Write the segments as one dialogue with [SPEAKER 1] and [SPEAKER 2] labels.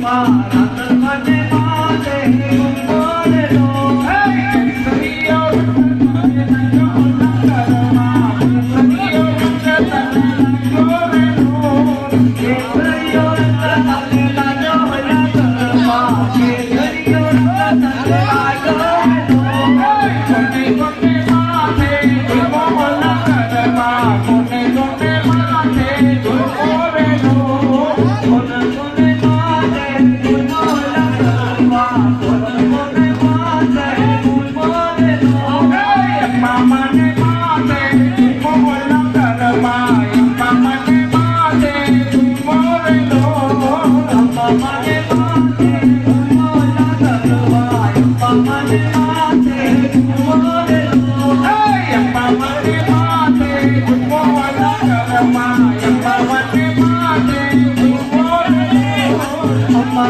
[SPEAKER 1] મારા તને માટે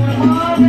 [SPEAKER 1] Oh,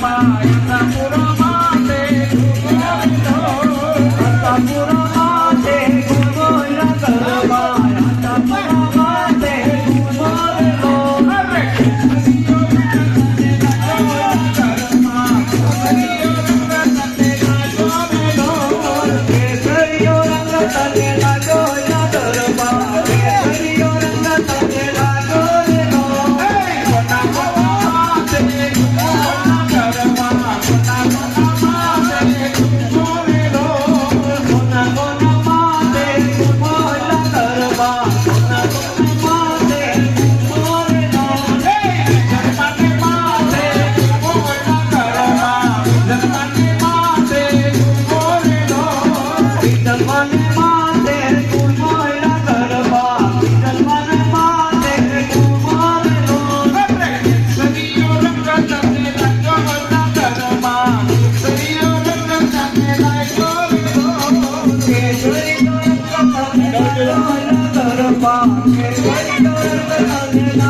[SPEAKER 2] Yang.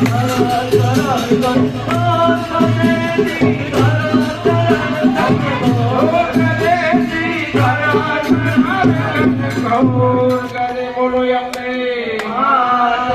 [SPEAKER 1] Hare